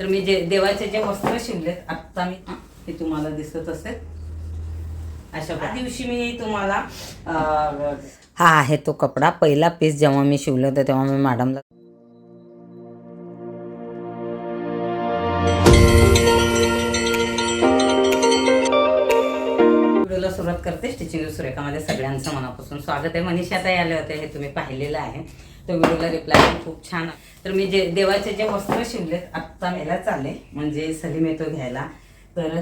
तर मी जे देवाचे जे वस्त्र शिवलेत आत्ता मी हे तुम्हाला दिसत असेल अशा दिवशी मी तुम्हाला हा आहे तो कपडा. पहिला पीस जेव्हा मी शिवलं होतं तेव्हा मी मॅडमला व्हिडिओला सुरुवात करते स्टिचिंग सुरेखामध्ये स्वागत आहे. मनीषा ताई आले होते हे तुम्ही पाहिलेलं आहे. तो व्हिडिओला रिप्लाय खूप छान. तर मी जे देवाचे जे वस्त्र शिवलेत आत्ता मेला चालले म्हणजे सलीम येतो घ्यायला. तर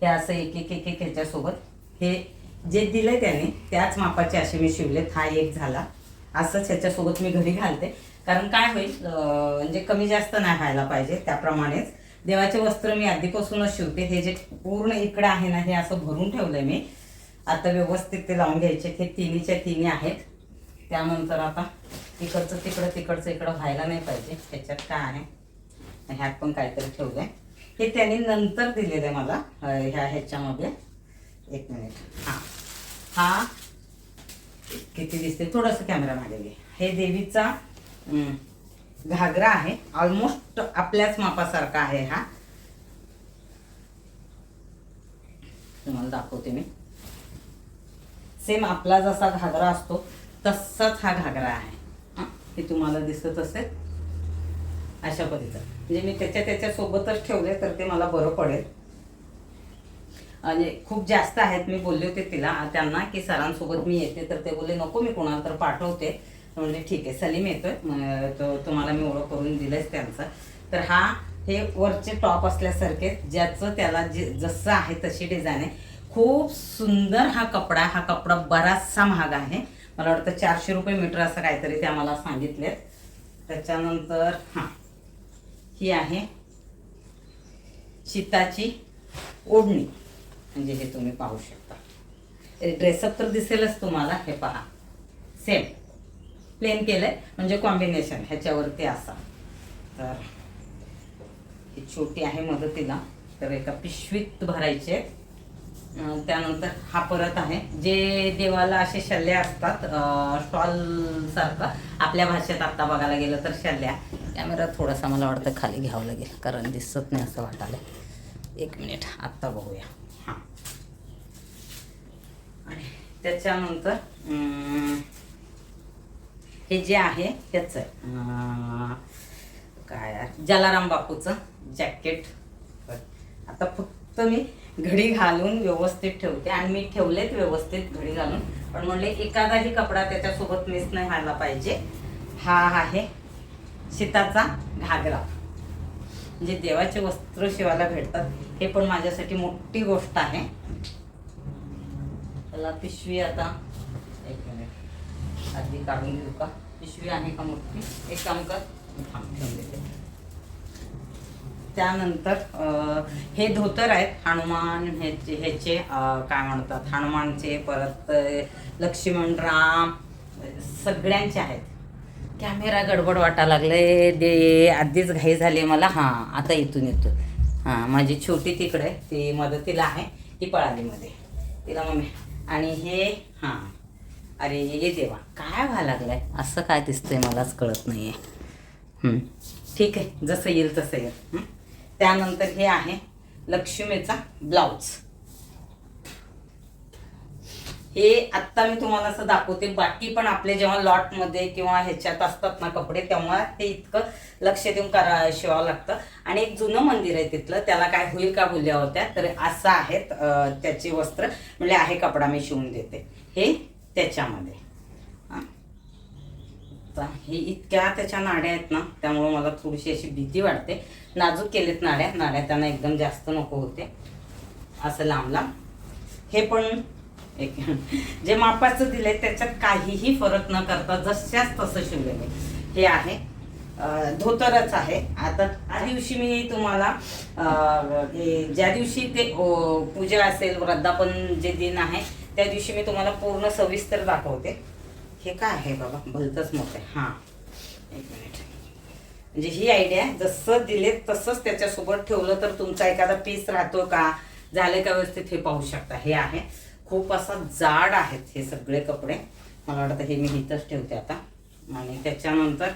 हे असं एक एक एक एक ह्याच्यासोबत हे जे दिलं त्याने त्याच मापाचे असे मी शिवलेत. हा एक झाला. असंच ह्याच्यासोबत मी घरी घालते. कारण काय होईल म्हणजे कमी जास्त नाही व्हायला पाहिजे त्याप्रमाणेच. देवाचे वस्त्र मी आधीपासूनच शिवते. हे जे पूर्ण इकडं आहे ना हे असं भरून ठेवलंय मी. आता व्यवस्थित ते लावून घ्यायचे हे तिन्हीच्या तिन्ही आहेत. त्यानंतर आता तिकडचं तिकडं तिकडचं इकडं व्हायला नाही पाहिजे. त्याच्यात काय आहे? ह्यात पण काहीतरी ठेवलंय हे त्यांनी नंतर दिलेलं आहे मला ह्या ह्याच्यामध्ये. एक मिनिट. हां. हा. किती दिसते थोडंसं कॅमेरा मागे घे. हे देवीचा घागरा आहे. ऑलमोस्ट आपल्याच मापासारखा आहे हा. तुम्हाला दाखवते मी. सेम आपला जसा घागरा असतो तसाच हा घागरा आहे. हे? तुम्हाला दिसत असेल? अशा पद्धतीचा. म्हणजे मी त्याच्या त्याच्यासोबतच ठेवले तर ते मला बरं पडेल. आणि खूप जास्त आहेत मी बोलले होते तिला त्यांना की सरांसोबत मी येते तर ते बोलले नको मी कोणाला तर पाठवते. म्हणजे ठीक आहे सलीम येतोय. तो तुम्हाला मी ओळख करून दिलंच त्यांचं. तर हा हे वरचे टॉप असल्यासारखे ज्याचं त्याला जे जसं आहे तशी डिझाईन आहे. खूप सुंदर हा कपडा हा कपडा बराचसा महाग आहे. मला वाटतं चारशे रुपये मीटर असं काहीतरी ते आम्हाला सांगितलेत. त्याच्यानंतर हां. ही आहे शीताची ओढणी. म्हणजे हे तुम्ही पाहू शकता. ड्रेसअप तर दिसेलच तुम्हाला. हे पहा. सेम प्लेन केलंय. म्हणजे कॉम्बिनेशन ह्याच्यावरती असा. तर ही छोटी आहे मदतीला. तर एका पिशवीत भरायचे आहेत. त्यानंतर हा परत आहे. जे देवाला असे शल्ल्या असतात स्टॉल सारखं आपल्या भाषेत आत्ता बघायला गेलं तर शल्ल्या कॅमेरा थोडासा मला वाटतं खाली घ्यावं लागेल कारण दिसत नाही असं वाटायला. एक मिनिट आत्ता बघूया. हां. आणि त्याच्यानंतर हे जे आहे ह्याचं आहे. काय जलाराम बापूचं जॅकेट. आता फक्त मी घडी घालून व्यवस्थित ठेवते. आणि मी ठेवलेत व्यवस्थित घडी घालून. पण म्हणले एखादाही कपडा त्याच्यासोबत मिस नाही व्हायला पाहिजे. हा आहे शीताचा घागरा. म्हणजे देवाचे वस्त्र शिवायला भेटतात हे पण माझ्यासाठी मोठी गोष्ट आहे. त्याला पिशवी आता. एक मिनिट आधी काढून घेऊ का? पिशवी आहे का मोठी? एक काम कर. थांब ठेवून देते. त्यानंतर हे धोतर आहेत हनुमान ह्याचे ह्याचे काय म्हणतात हनुमानचे परत लक्ष्मण राम सगळ्यांचे आहेत. कॅमेरा गडबड वाटा लागले दे आधीच घाई झाली मला. हां आता इथून येतो हां माझी छोटी तिकडे ती मदतीला आहे ती पळालीमध्ये. तिला मम्मी. आणि हे हां. अरे ये देवा काय व्हायला लागलंय? असं काय दिसतंय मलाच कळत नाही आहे ठीक आहे जसं येईल तसं येईल. त्यानंतर हे आहे लक्ष्मीचा ब्लाऊज. हे आत्ता मी तुम्हाला असं दाखवते बाकी पण आपले जेव्हा लॉटमध्ये किंवा ह्याच्यात असतात ना कपडे तेव्हा ते इतकं लक्ष देऊन करा शिवावं लागतं. आणि एक जुनं मंदिर आहे तिथलं त्याला काय होईल का बोलल्या होत्या तर असं आहेत त्याचे वस्त्र म्हणजे आहे कपडा मी शिवून देते. हे त्याच्यामध्ये. आता हे इतक्या त्याच्या नाड्या आहेत ना त्यामुळं मला थोडीशी अशी भीती वाटते. नाजूक केलेत नाड्या. नाड्या त्यांना एकदम जास्त नको होते. असं लांब लांब. हे पण एक जे मापाचं दिलंय त्याच्यात काहीही फरक न करता जशाच तसं शिवलेलं हे आहे. धोतरच आहे. आता त्या दिवशी मी तुम्हाला ज्या दिवशी ते पूजा असेल वृद्धापन जे दिन आहे त्या दिवशी मी तुम्हाला पूर्ण सविस्तर दाखवते. हे काय आहे बाबा? भलतंच मोठं आहे. हां. एक मिनिट. म्हणजे ही आयडिया जसं दिले तसंच त्याच्यासोबत ठेवलं तर तुमचा एखादा पीस राहतो का? झाले का व्यवस्थित हे पाहू शकता. हे आहे. खूप असा जाड आहेत हे सगळे कपडे. मला वाटतं हे मी इथंच ठेवते आता. आणि त्याच्यानंतर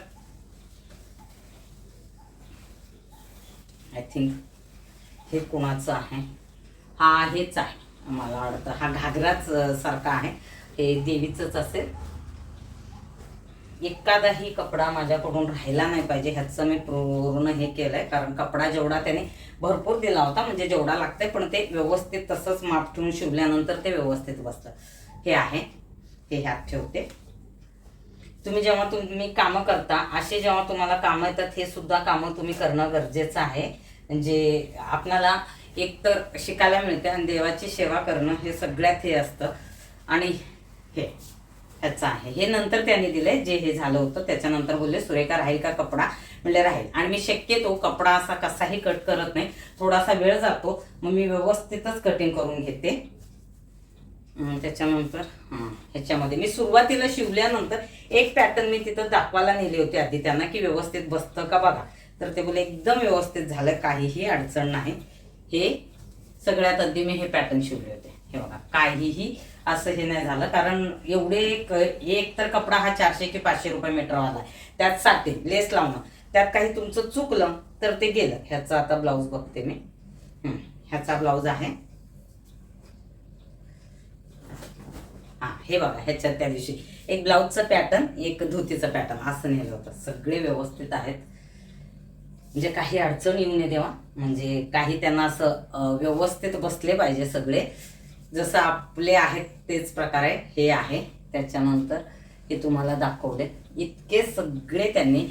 आय थिंक हे कोणाचं आहे? हा हेच आहे. मला वाटतं हा घागराच सारखा आहे. हे देवीचंच असेल. एखादाही कपडा माझ्याकडून राहिला नाही पाहिजे. ह्याचं मी पूर्ण हे केलंय. कारण कपडा जेवढा त्याने भरपूर दिला होता म्हणजे जेवढा लागतंय पण ते व्यवस्थित तसंच माप ठेवून शिवल्यानंतर ते व्यवस्थित बसतं हे आहे. हे ह्यात ठेवते. तुम्ही जेव्हा तुम्ही कामं करता असे जेव्हा तुम्हाला कामं येतात हे सुद्धा कामं तुम्ही करणं गरजेचं आहे. म्हणजे आपणाला एकतर शिकायला मिळते आणि देवाची सेवा करणं हे सगळ्यात हे असतं. आणि हे. ह्याचं आहे. हे नंतर त्यांनी दिले जे हे झालं होतं त्याच्यानंतर बोलले सुरेखा राहील का कपडा? म्हणले राहील. आणि मी शक्यतो कपडा असा कसाही कट करत नाही. थोडासा वेळ जातो. मग मी व्यवस्थितच कटिंग करून घेते. त्याच्यानंतर ह्याच्यामध्ये. मी सुरुवातीला शिवल्यानंतर एक पॅटर्न मी तिथं दाखवायला नेली होती आधी त्यांना की व्यवस्थित बसतं का बघा. तर ते बोले एकदम व्यवस्थित झालं काहीही अडचण नाही. हे सगळ्यात आधी मी हे पॅटर्न शिवले होते. हे बघा काहीही असं हे नाही झालं. कारण एवढे एक एक तर कपडा हा चारशे की पाचशे रुपये मीटरवाला आहे. त्यात साठी लेस लावणं. त्यात काही तुमचं चुकलं तर ते गेलं. ह्याचा आता ब्लाऊज बघते मी. ह्याचा ब्लाऊज आहे. हा हे बघा ह्याच्यात त्या दिवशी. एक ब्लाऊजचं पॅटर्न एक धोतीचं पॅटर्न असं नेलं होतं. सगळे व्यवस्थित आहेत. म्हणजे काही अडचण येऊ नये देवा. म्हणजे काही त्यांना असं व्यवस्थित बसले पाहिजे सगळे. जसं आपले आहेत तेच प्रकारे हे आहे. त्याच्यानंतर हे तुम्हाला दाखवले. इतके सगळे त्यांनी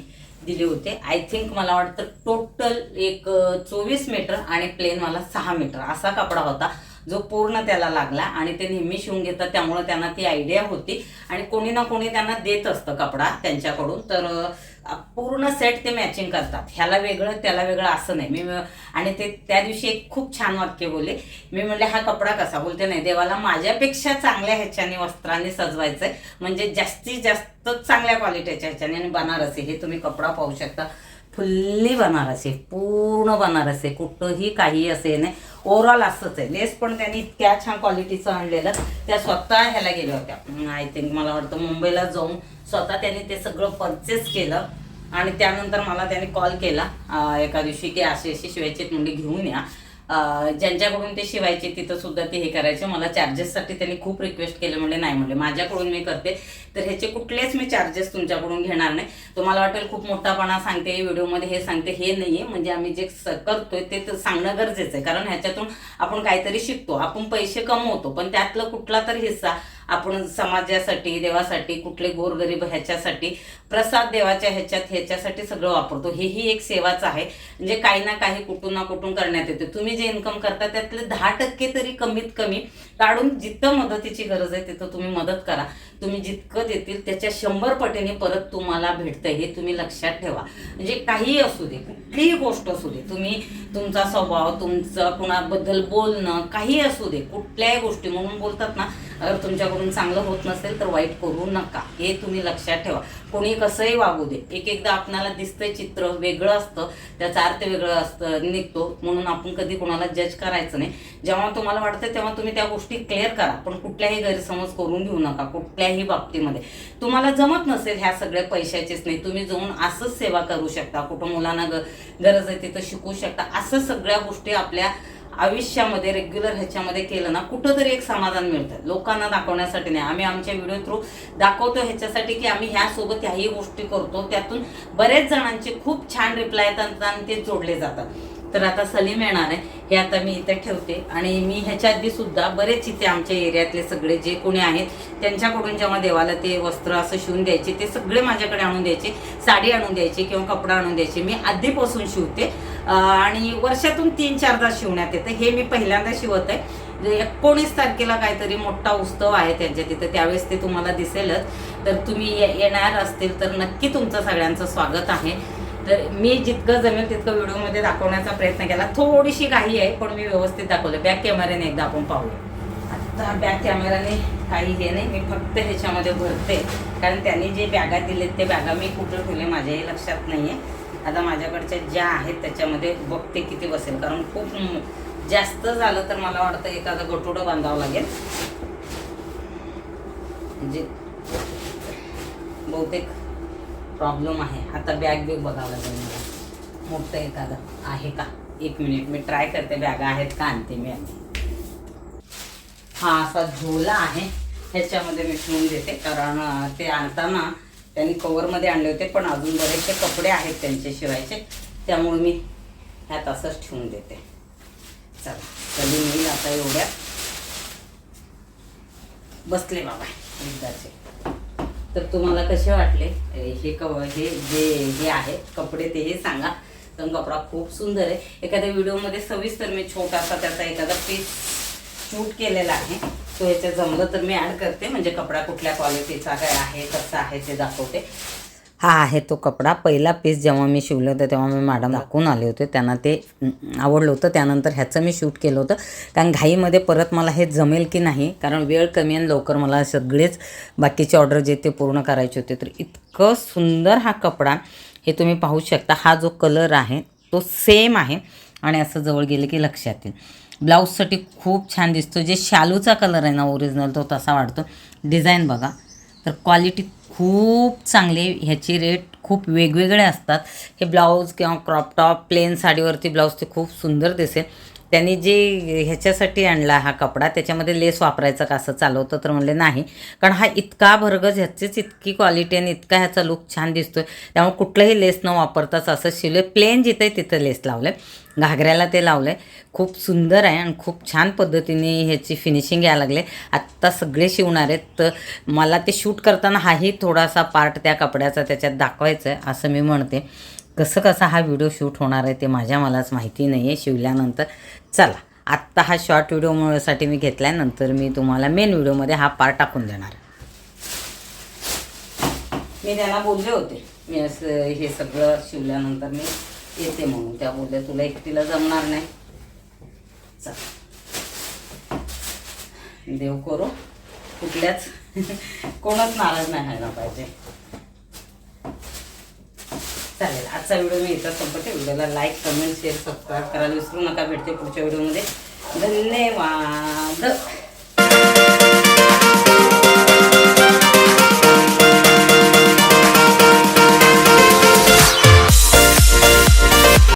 दिले होते. आय थिंक मला वाटतं टोटल एक चोवीस मीटर आणि प्लेन मला सहा मीटर असा कपडा होता जो पूर्ण त्याला लागला आणि ते नेहमी शिवून घेतात. त्यामुळे त्यांना ती आयडिया होती. आणि कोणी ना कोणी त्यांना देत असतं कपडा त्यांच्याकडून. तर पूर्ण सेट ते मॅचिंग करतात. ह्याला वेगळं त्याला वेगळं असं नाही. मी आणि ते त्या दिवशी एक खूप छान वाक्य बोलले. मी म्हणले हा कपडा कसा? बोलते नाही देवाला माझ्यापेक्षा चांगल्या ह्याच्याने वस्त्राने सजवायचं आहे म्हणजे जास्तीत जास्त चांगल्या क्वालिटीच्या ह्याच्याने आणि बनारसी. हे तुम्ही कपडा पाहू शकता. फुल्ली बनारसी पूर्ण बनारस आहे कुठंही काही असे नाही. ओव्हरऑल असंच आहे. लेस पण त्यांनी इतक्या छान क्वालिटीचं आणलेलं. त्या स्वतः ह्याला गेल्या होत्या. आय थिंक मला वाटतं मुंबईला जाऊन स्वतः त्यांनी ते सगळं परचेस केलं. आणि त्यानंतर मला त्याने कॉल केला एका दिवशी की अशी अशी शिवायची मुली घेऊन या. ज्यांच्याकडून ते शिवायचे तिथं सुद्धा ते हे करायचे. मला चार्जेससाठी त्यांनी खूप रिक्वेस्ट केले म्हणजे नाही म्हणले माझ्याकडून मी करते. तर ह्याचे कुठलेच मी चार्जेस तुमच्याकडून घेणार नाही. तुम्हाला वाटेल खूप मोठापणा सांगते व्हिडिओमध्ये हे सांगते हे नाही आहे म्हणजे आम्ही जे करतोय ते तर सांगणं गरजेचं आहे. कारण ह्याच्यातून आपण काहीतरी शिकतो. आपण पैसे कमवतो पण त्यातलं कुठला तर हिस्सा आपण समाजासाठी देवासाठी कुठले गोरगरीब ह्याच्यासाठी प्रसाद देवाच्या ह्याच्यात ह्याच्यासाठी सगळं वापरतो. हेही एक सेवाच आहे. म्हणजे काही ना काही कुठून ना कुठून करण्यात येते. तुम्ही जे इन्कम करता त्यातले दहा टक्के तरी कमीत कमी काढून जिथं मदतीची गरज आहे तिथं तुम्ही मदत करा. तुम्ही जितकं देतील त्याच्या शंभर पटीने परत तुम्हाला भेटतं हे तुम्ही लक्षात ठेवा. म्हणजे काहीही असू दे कुठलीही गोष्ट असू दे तुम्ही तुमचा स्वभाव तुमचं कुणाबद्दल बोलणं काही असू दे कुठल्याही गोष्टी म्हणून बोलतात ना अगर तुमच्याकडून चांगलं होत नसेल तर वाईट करू नका. हे तुम्ही लक्षात ठेवा. कोणी कसंही वागू दे. एक एकदा आपणाला दिसतंय चित्र वेगळं असतं. त्याचा अर्थ वेगळं असतं निघतो. म्हणून आपण कधी कोणाला जज करायचं नाही. जेव्हा तुम्हाला वाटतं तेव्हा तुम्ही त्या गोष्टी क्लिअर करा. पण कुठल्याही गैरसमज करून घेऊ नका. कुठल्याही बाबतीमध्ये. तुम्हाला जमत नसेल ह्या सगळ्या पैशाचेच नाही. तुम्ही जाऊन असंच सेवा करू शकता. कुठं मुलांना ग गरज आहे तिथं शिकू शकता. असं सगळ्या गोष्टी आपल्या आयुष्यामध्ये रेग्युलर ह्याच्यामध्ये केलं ना कुठंतरी एक समाधान मिळतं. लोकांना दाखवण्यासाठी नाही. आम्ही आमच्या व्हिडिओ थ्रू दाखवतो ह्याच्यासाठी की आम्ही ह्यासोबत ह्याही गोष्टी करतो. त्यातून बरेच जणांचे खूप छान रिप्लाय येतात आणि ते जोडले जातात. तर आता सलीम येणार आहे. हे आता मी इथे ठेवते. आणि मी ह्याच्या आधी सुद्धा बरेच इथे आमच्या एरियातले सगळे जे कोणी आहेत त्यांच्याकडून जेव्हा देवाला ते वस्त्र असं शिवून द्यायचे ते सगळे माझ्याकडे आणून द्यायचे. साडी आणून द्यायची किंवा कपडा आणून द्यायचे. मी आधीपासून शिवते. आणि वर्षातून तीन चारदा शिवण्यात येतं. हे मी पहिल्यांदा शिवत आहे. एकोणीस तारखेला काहीतरी मोठा उत्सव आहे त्यांच्या तिथं. त्यावेळेस ते तुम्हाला दिसेलच. तर तुम्ही ये- येणार असतील तर नक्की तुमचं सगळ्यांचं स्वागत आहे. तर मी जितकं जमेल तितकं व्हिडिओमध्ये दाखवण्याचा प्रयत्न केला. थोडीशी काही आहे पण मी व्यवस्थित दाखवलं. बॅक कॅमेऱ्याने एकदा आपण पाहूया. आता बॅक कॅमेराने काही हे नाही मी फक्त ह्याच्यामध्ये भरते. कारण त्यांनी जे बॅगा दिलेत ते बॅगा मी कुठं ठेवले माझ्याही लक्षात नाही आहे आता माझ्याकडच्या ज्या आहेत त्याच्यामध्ये बघते किती बसेल. कारण खूप जास्त झालं तर मला वाटतं एखादं गटोडं बांधावं लागेल. म्हणजे बहुतेक प्रॉब्लेम आहे. आता बॅग बिग बघावं लागेल मला. मोठं एखादं आहे का? एक मिनिट मी ट्राय करते. बॅगा आहेत का? आणते मी हा असा झोला आहे. ह्याच्यामध्ये मी ठेवून देते. कारण ते आणताना त्यांनी कवरमध्ये आणले होते पण अजून बरेचसे कपडे आहेत त्यांचे शिवायचे. त्यामुळे मी ह्यात असंच ठेवून देते. चला कधी मी आता एवढ्या बसले बाबा एकदाचे. तर तुम्हाला कसे वाटले? हे कव हे जे हे आहे कपडे ते हे सांगा. पण कपडा खूप सुंदर आहे. एखाद्या व्हिडिओमध्ये सविस्तर मी छोटासा त्याचा एखादा पीस शूट केलेला आहे. तो ह्याच्या जमलं तर मी ॲड करते. म्हणजे कपडा कुठल्या क्वालिटीचा काय आहे कसा आहे ते दाखवते. हा आहे तो कपडा. पहिला पीस जेव्हा मी शिवलं होतं तेव्हा मी मॅडम दाखवून आले होते. त्यांना ते आवडलं होतं. त्यानंतर ह्याचं मी शूट केलं होतं. कारण घाईमध्ये परत मला हे जमेल की नाही कारण वेळ कमी आणि लवकर मला सगळेच बाकीचे ऑर्डर जे ते पूर्ण करायचे होते. तर इतकं सुंदर हा कपडा हे तुम्ही पाहू शकता. हा जो कलर आहे तो सेम आहे. आणि असं जवळ गेलं की लक्षात येईल. ब्लाऊजसाठी खूप छान दिसतो. जे शालूचा कलर आहे ना ओरिजिनल तो तसा वाटतो डिझाईन बघा. तर क्वालिटी खूप चांगली ह्याचे ह्याची रेट खूप वेगवेगळे असतात. हे ब्लाऊज किंवा क्रॉप टॉप प्लेन साडीवरती ब्लाऊज ते खूप सुंदर दिसेल. त्यांनी जे ह्याच्यासाठी आणला हा कपडा त्याच्यामध्ये लेस वापरायचं का असं चालवतं तर म्हणले नाही. कारण हा इतका भरगज ह्याचीच इतकी क्वालिटी आणि इतका ह्याचा लुक छान दिसतोय. त्यामुळे कुठलंही लेस न वापरताच असं शिवले प्लेन जिथे आहे तिथं लेस लावलं घागऱ्याला ते लावलं आहे खूप सुंदर आहे आणि खूप छान पद्धतीने ह्याची फिनिशिंग यायला लागले. आत्ता सगळे शिवणार आहेत. तर मला ते शूट करताना हाही थोडासा पार्ट त्या कपड्याचा त्याच्यात दाखवायचा आहे असं मी म्हणते. कसं कसा हा व्हिडिओ शूट होणार आहे ते माझ्या मलाच माहिती नाही आहे शिवल्यानंतर चला आत्ता हा शॉर्ट व्हिडिओसाठी मी घेतला आहे नंतर मी तुम्हाला मेन व्हिडिओमध्ये हा पार्ट टाकून देणार. मी त्यांना बोलले होते. मी असं हे सगळं शिवल्यानंतर मी येते म्हणून. त्या बोलल्या तुला एकटीला जमणार नाही. चल. देव करो कुठल्याच कोणच नाराज नाही व्हायला पाहिजे. चालेल. आजचा व्हिडिओ मी इथं संपते व्हिडिओला लाईक कमेंट शेअर सबस्क्राईब करायला विसरू नका भेटते पुढच्या व्हिडिओमध्ये. धन्यवाद.